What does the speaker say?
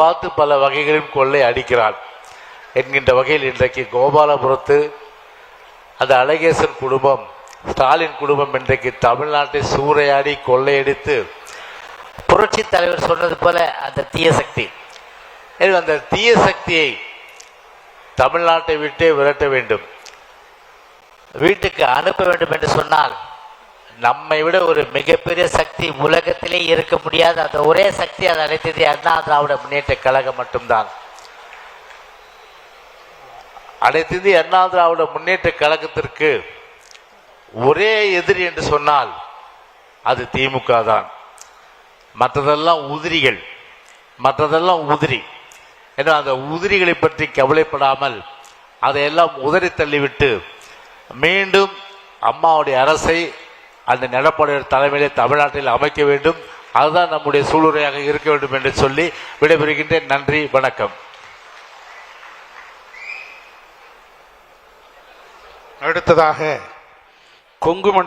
பார்த்து பல வகைகளிலும் கொள்ளை அடிக்கிறான் என்கின்ற வகையில் இன்றைக்கு கோபாலபுரத்து அந்த அழகேசன் குடும்பம் ஸ்டாலின் குடும்பம் இன்றைக்கு தமிழ்நாட்டை சூறையாடி கொள்ளையடித்து புரட்சி தலைவர் சொன்னது போல அந்த தீய சக்தி. அந்த தீய சக்தியை தமிழ்நாட்டை விட்டே விரட்ட வேண்டும். வீட்டுக்கு அனுப்ப வேண்டும் என்று சொன்னால் நம்மை விட ஒரு மிகப்பெரிய சக்தி உலகத்திலே இருக்க முடியாத. அந்த ஒரே சக்தி அதை அழைத்தது அண்ணா திராவிட முன்னேற்ற கழகம் மட்டும்தான். அனைத்து அண்ணா திராவிட முன்னேற்ற கழகத்திற்கு ஒரே எதிரி என்று சொன்னால் அது திமுக தான். மற்றதெல்லாம் உதிரிகள். மற்றதெல்லாம் உதிரி. ஏன்னா அந்த உதிரிகளை பற்றி கவலைப்படாமல் அதையெல்லாம் உதறி தள்ளிவிட்டு மீண்டும் அம்மாவுடைய அரசை அந்த நிலப்படையர் தலைமையிலே தமிழ்நாட்டில் அமைக்க வேண்டும். அதுதான் நம்முடைய சூளுரையாக இருக்க வேண்டும் என்று சொல்லி விடைபெறுகின்றேன். நன்றி வணக்கம். அடுத்ததாக கொங்கு